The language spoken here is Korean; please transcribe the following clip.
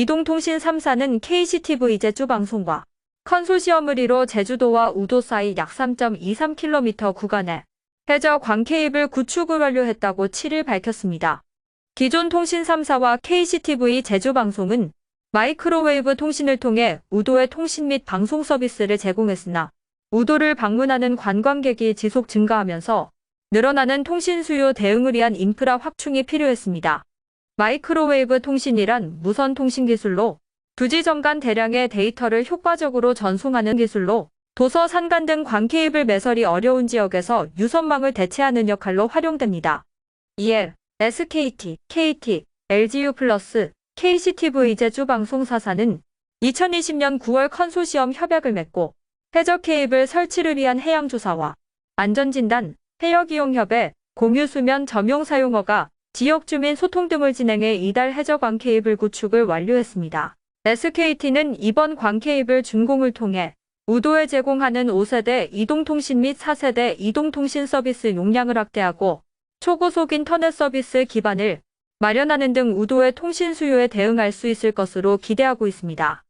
이동통신 3사는 KCTV 제 주 방송과 컨소시엄을 이뤄 제주도와 우도 사이 약 3.23km 구간에 해저 광케이블 구축을 완료했다고 7일 밝혔습니다. 기존 통신 3사와 KCTV 제주방송은 마이크로웨이브 통신을 통해 우도의 통신 및 방송 서비스를 제공했으나 우도를 방문하는 관광객이 지속 증가하면서 늘어나는 통신 수요 대응을 위한 인프라 확충이 필요했습니다. 마이크로웨이브 통신이란 무선 통신 기술로 두지점 간 대량의 데이터를 효과적으로 전송하는 기술로 도서, 산간 등 광케이블 매설이 어려운 지역에서 유선망을 대체하는 역할로 활용됩니다. 이에 SKT, KT, LGU KCTV 제주 방송사사는 2020년 9월 컨소시엄 협약을 맺고 해저 케이블 설치를 위한 해양조사와 안전진단, 해역이용협회, 공유수면 점용 사용허가, 지역 주민 소통 등을 진행해 이달 해저 광케이블 구축을 완료했습니다. SKT는 이번 광케이블 준공을 통해 우도에 제공하는 5세대 이동통신 및 4세대 이동통신 서비스 용량을 확대하고 초고속 인터넷 서비스 기반을 마련하는 등 우도의 통신 수요에 대응할 수 있을 것으로 기대하고 있습니다.